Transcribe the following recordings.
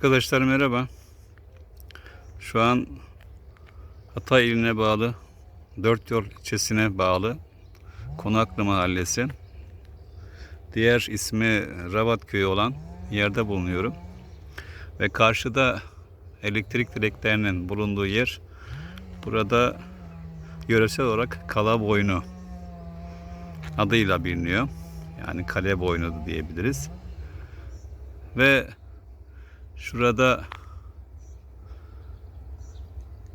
Arkadaşlar merhaba. Şu an Hatay iline bağlı, Dört Yol ilçesine bağlı Konaklı Mahallesi. Diğer ismi Rabat Köyü olan yerde bulunuyorum. Ve karşıda elektrik direklerinin bulunduğu yer burada yöresel olarak Kala Boynu adıyla biliniyor. Yani kale boynu diyebiliriz. Ve şurada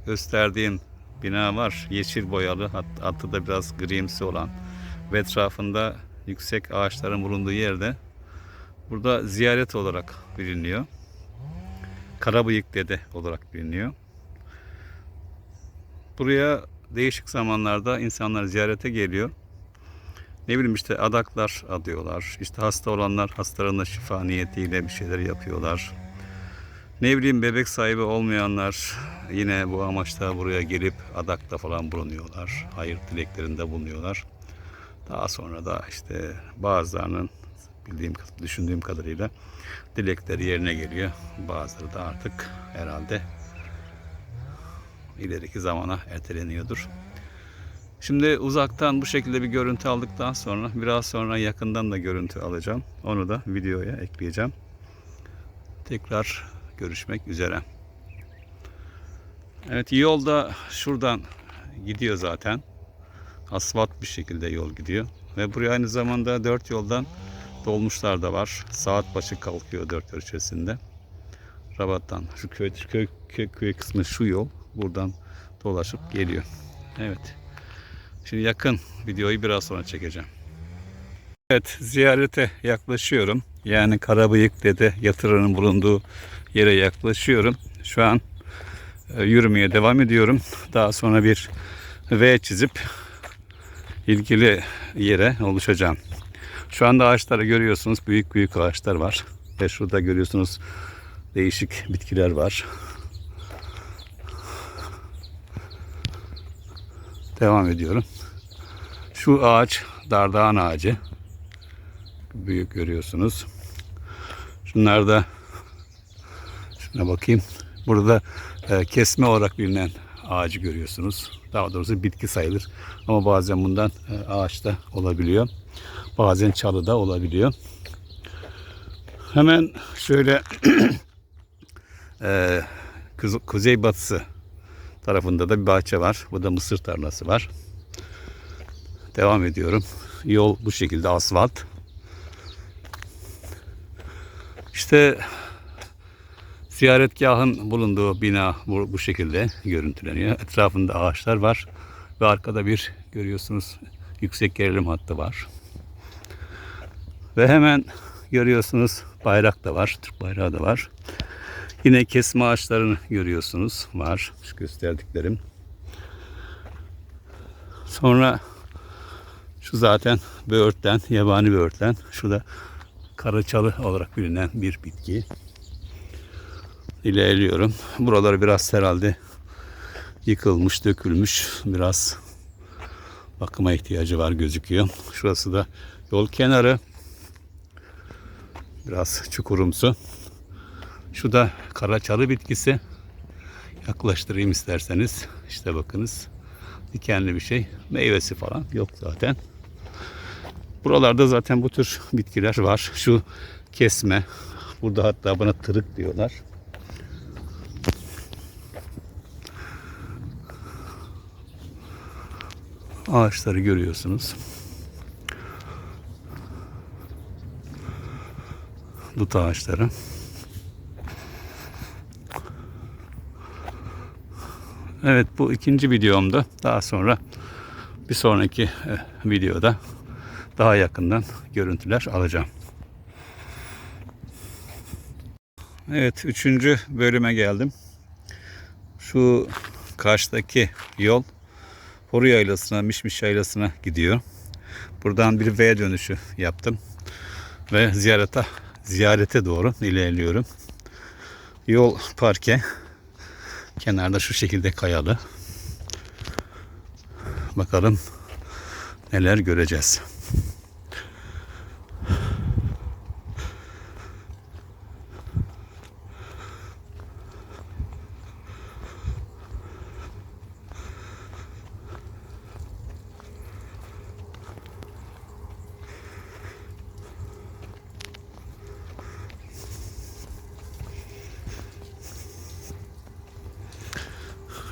gösterdiğim bina var. Yeşil boyalı. hat- Hatta da biraz grimsi olan. Ve etrafında yüksek ağaçların bulunduğu yerde burada ziyaret olarak biliniyor. Karabıyık Dede olarak biliniyor. Buraya değişik zamanlarda insanlar ziyarete geliyor. Ne bileyim işte adaklar adıyorlar. İşte hasta olanlar hastalarına şifa niyetiyle bir şeyler yapıyorlar. Ne bileyim bebek sahibi olmayanlar yine bu amaçla buraya gelip adakta falan bulunuyorlar. Hayır dileklerinde bulunuyorlar. Daha sonra da işte bazılarının bildiğim, düşündüğüm kadarıyla dilekleri yerine geliyor. Bazıları da artık herhalde ileriki zamana erteleniyordur. Şimdi uzaktan bu şekilde bir görüntü aldıktan sonra biraz sonra yakından da görüntü alacağım. Onu da videoya ekleyeceğim. Tekrar görüşmek üzere. Evet yol da şuradan gidiyor zaten. Asfalt bir şekilde yol gidiyor. Ve buraya aynı zamanda dört yoldan dolmuşlar da var. Saat başı kalkıyor dört yol içerisinde. Rabat'tan şu köy, köy, köy, köy kısmı şu yol. Buradan dolaşıp geliyor. Evet. Şimdi yakın videoyu biraz sonra çekeceğim. Evet ziyarete yaklaşıyorum. Yani Karabıyık Dede yatırının bulunduğu yere yaklaşıyorum. Şu an e, yürümeye devam ediyorum. Daha sonra bir V çizip ilgili yere oluşacağım. Şu anda ağaçları görüyorsunuz. Büyük büyük ağaçlar var. Ve şurada görüyorsunuz değişik bitkiler var. Devam ediyorum. Şu ağaç dardağın ağacı. Büyük görüyorsunuz. Şunlar da şuna bakayım. Burada e, kesme olarak bilinen ağacı görüyorsunuz. Daha doğrusu bitki sayılır. Ama bazen bundan e, ağaç da olabiliyor. Bazen çalı da olabiliyor. Hemen şöyle e, kuze- kuzeybatısı tarafında da bir bahçe var. Burada mısır tarlası var. Devam ediyorum. Yol bu şekilde asfalt. İşte ziyaretgahın bulunduğu bina bu, bu şekilde görüntüleniyor. Etrafında ağaçlar var ve arkada bir görüyorsunuz yüksek gerilim hattı var. Ve hemen görüyorsunuz bayrak da var, Türk bayrağı da var. Yine kesme ağaçlarını görüyorsunuz. Var şu gösterdiklerim. Sonra şu zaten böğürtlen, yabani böğürtlen. Şu da karaçalı olarak bilinen bir bitki. İlerliyorum. Buraları biraz herhalde yıkılmış, dökülmüş. Biraz bakıma ihtiyacı var gözüküyor. Şurası da yol kenarı. Biraz çukurumsu. Şu da karaçalı bitkisi. Yaklaştırayım isterseniz. İşte bakınız. Dikenli bir şey. Meyvesi falan yok zaten. Buralarda zaten bu tür bitkiler var. Şu kesme. Burada hatta buna tırık diyorlar. Ağaçları görüyorsunuz. Dut ağaçları. Evet bu ikinci videomda. Daha sonra bir sonraki e, videoda daha yakından görüntüler alacağım. Evet üçüncü bölüme geldim. Şu karşıdaki yol Horu Yaylası'na, Mişmiş Yaylası'na gidiyor. Buradan bir V dönüşü yaptım. Ve ziyarete, ziyarete doğru ilerliyorum. Yol parke. Kenarda şu şekilde kayalı. Bakalım neler göreceğiz.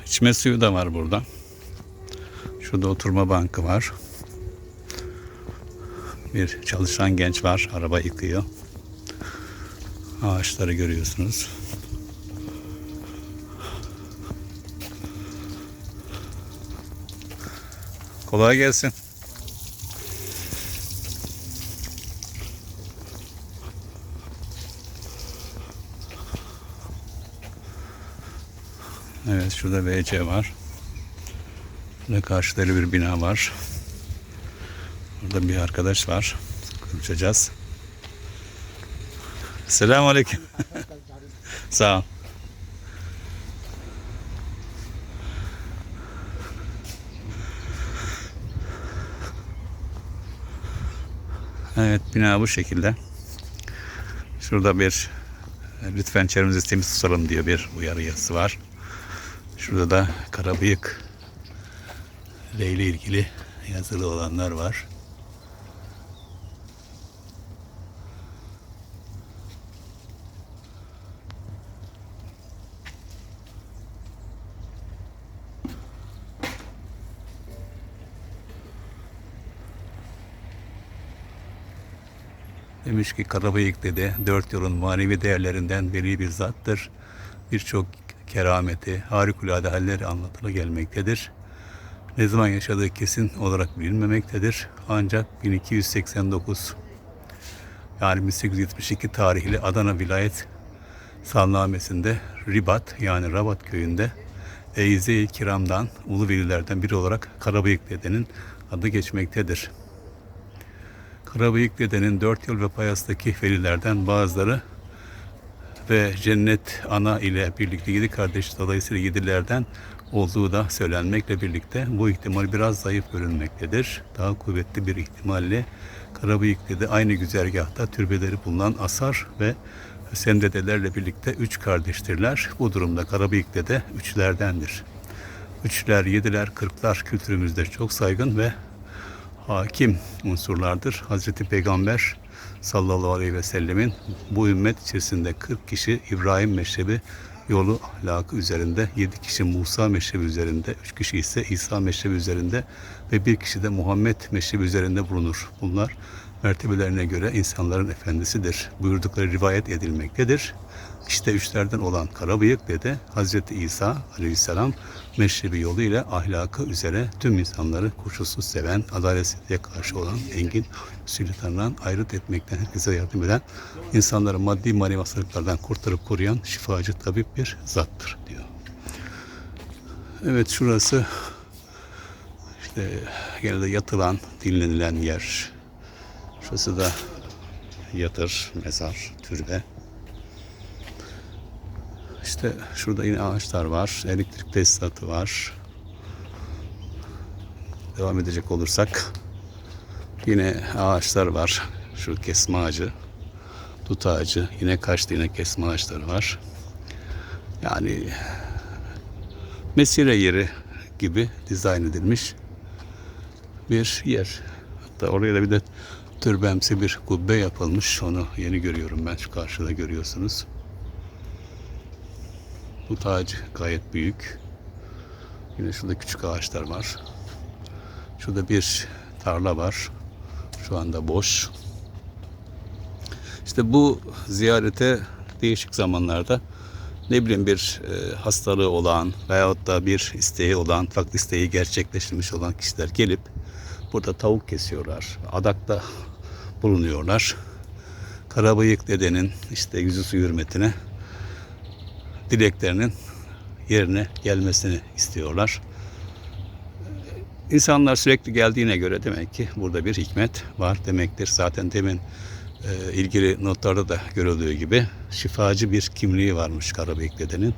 İçme suyu da var burada. Şurada oturma bankı var. Bir çalışan genç var. Araba yıkıyor. Ağaçları görüyorsunuz. Kolay gelsin. Şurada VC var. Burada karşıda bir bina var. Burada bir arkadaş var. Konuşacağız. Selamun Aleyküm. Sağ ol. Evet bina bu şekilde. Şurada bir lütfen çevremizi temiz tutalım diyor bir uyarı yazısı var. Şurada da karabıyık ile ilgili yazılı olanlar var. Demiş ki Karabıyık dede dört yolun manevi değerlerinden biri bir zattır. Birçok kerameti, harikulade halleri anlatıla gelmektedir. Ne zaman yaşadığı kesin olarak bilinmemektedir. Ancak 1289 yani 1872 tarihli Adana vilayet salnamesinde Ribat yani Rabat köyünde Eyze-i Kiram'dan ulu velilerden biri olarak Karabıyık dedenin adı geçmektedir. Karabıyık dedenin dört yıl ve payastaki velilerden bazıları ve cennet ana ile birlikte yedi kardeş dolayısıyla yedilerden olduğu da söylenmekle birlikte bu ihtimal biraz zayıf görünmektedir. Daha kuvvetli bir ihtimalle Karabıyık dede aynı güzergahta türbeleri bulunan Asar ve Hüseyin dedelerle birlikte üç kardeştirler. Bu durumda Karabıyık dede üçlerdendir. Üçler, yediler, kırklar kültürümüzde çok saygın ve hakim unsurlardır. Hazreti Peygamber sallallahu aleyhi ve sellemin bu ümmet içerisinde 40 kişi İbrahim meşrebi yolu ahlakı üzerinde, 7 kişi Musa meşrebi üzerinde, 3 kişi ise İsa meşrebi üzerinde ve bir kişi de Muhammed meşrebi üzerinde bulunur. Bunlar mertebelerine göre insanların efendisidir. Buyurdukları rivayet edilmektedir. İşte üçlerden olan Karabıyık dede Hazreti İsa aleyhisselam meşrebi yoluyla ahlakı üzere tüm insanları koşulsuz seven, adaletsizliğe karşı olan, engin sülütandan ayrıt etmekten herkese yardım eden, insanları maddi manevi hastalıklardan kurtarıp koruyan şifacı tabip bir zattır diyor. Evet şurası işte genelde yatılan, dinlenilen yer. Şurası da yatır, mezar, türbe. İşte şurada yine ağaçlar var. Elektrik tesisatı var. Devam edecek olursak yine ağaçlar var. Şu kesme ağacı, dut ağacı, yine kaçtı yine kesme ağaçları var. Yani mesire yeri gibi dizayn edilmiş bir yer. Hatta oraya da bir de türbemsi bir kubbe yapılmış. Onu yeni görüyorum ben. Şu karşıda görüyorsunuz. Bu ağacı gayet büyük. Yine şurada küçük ağaçlar var. Şurada bir tarla var. Şu anda boş. İşte bu ziyarete değişik zamanlarda ne bileyim bir e, hastalığı olan veyahut da bir isteği olan, farklı isteği gerçekleştirmiş olan kişiler gelip burada tavuk kesiyorlar. Adakta bulunuyorlar. Karabıyık dedenin işte yüzüsü hürmetine dileklerinin yerine gelmesini istiyorlar. İnsanlar sürekli geldiğine göre demek ki burada bir hikmet var demektir. Zaten demin e, ilgili notlarda da görüldüğü gibi şifacı bir kimliği varmış Karabıyık dedenin.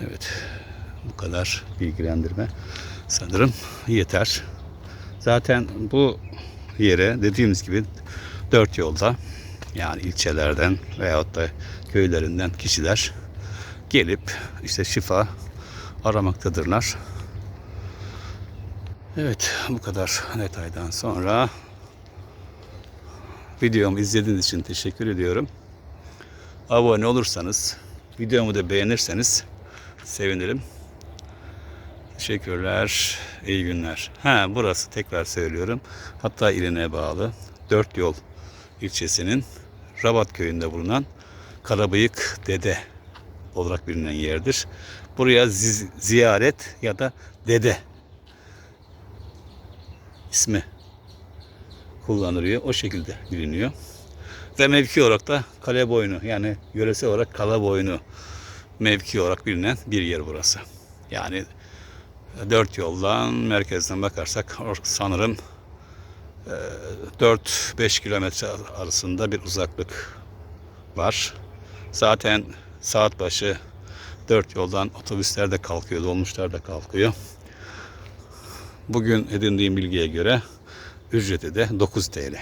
Evet bu kadar bilgilendirme sanırım yeter. Zaten bu yere dediğimiz gibi dört yolda yani ilçelerden veyahut da köylerinden kişiler gelip işte şifa aramaktadırlar. Evet bu kadar detaydan sonra videomu izlediğiniz için teşekkür ediyorum. Abone olursanız videomu da beğenirseniz sevinirim. Teşekkürler. İyi günler. Ha burası tekrar söylüyorum. Hatta iline bağlı. Dört yol ilçesinin Rabat köyünde bulunan Karabıyık Dede olarak bilinen yerdir. Buraya zi- ziyaret ya da dede ismi kullanılıyor. O şekilde biliniyor. Ve mevki olarak da kale boynu yani yöresel olarak kala boynu mevki olarak bilinen bir yer burası. Yani dört yoldan merkezden bakarsak sanırım 4-5 kilometre arasında bir uzaklık var. Zaten saat başı dört yoldan otobüsler de kalkıyor, dolmuşlar da kalkıyor. Bugün edindiğim bilgiye göre ücreti de 9 TL.